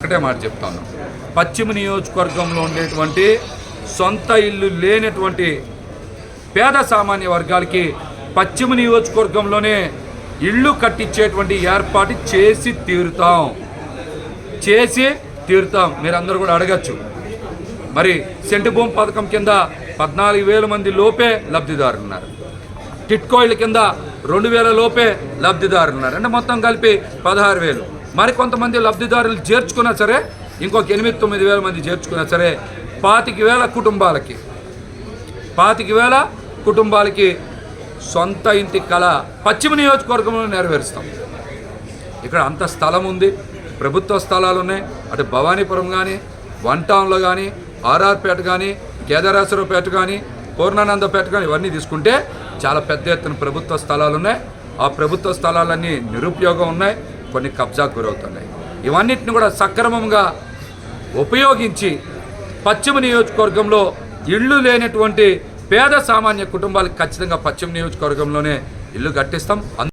ఒకటే మాట చెప్తాను. పశ్చిమ నియోజకవర్గంలో ఉండేటువంటి సొంత ఇల్లు లేనటువంటి పేద సామాన్య వర్గాలకి పశ్చిమ నియోజకవర్గంలోనే ఇళ్ళు కట్టించేటువంటి ఏర్పాటు చేసి తీరుతాం. చేసి తీరుతాం. మీరందరూ కూడా అడగచ్చు. మరి సెంటు భూమి పథకం కింద పద్నాలుగు వేల మంది లోపే లబ్ధిదారులు ఉన్నారు టిట్కోయిల కింద రెండు వేల లోపే లబ్ధిదారులు ఉన్నారు అంటే మొత్తం కలిపి పదహారు వేలు. మరి కొంతమంది లబ్ధిదారులు చేర్చుకున్నా సరే ఇంకొక ఎనిమిది తొమ్మిది వేల మంది చేర్చుకున్నా సరే పాతిక వేల కుటుంబాలకి పాతిక వేల కుటుంబాలకి సొంత ఇంటి కళ పశ్చిమ నియోజకవర్గంలో నెరవేరుస్తాం. ఇక్కడ అంత స్థలం ఉంది ప్రభుత్వ స్థలాలు ఉన్నాయి. అటు భవానీపురం కానీ వన్ టౌన్లో కానీ ఆర్ఆర్పేట కానీ కేదారేశ్వరపేట కానీ పూర్ణానందపేట కానీ ఇవన్నీ తీసుకుంటే చాలా పెద్ద ఎత్తున ప్రభుత్వ స్థలాలు ఉన్నాయి. ఆ ప్రభుత్వ స్థలాలన్నీ నిరుపయోగం ఉన్నాయి. కొన్ని కబ్జాకు గురవుతున్నాయి. ఇవన్నిటిని కూడా సక్రమంగా ఉపయోగించి పశ్చిమ నియోజకవర్గంలో ఇళ్ళు లేనటువంటి పేద సామాన్య కుటుంబాలకు ఖచ్చితంగా పశ్చిమ నియోజకవర్గంలోనే ఇల్లు కట్టిస్తాం.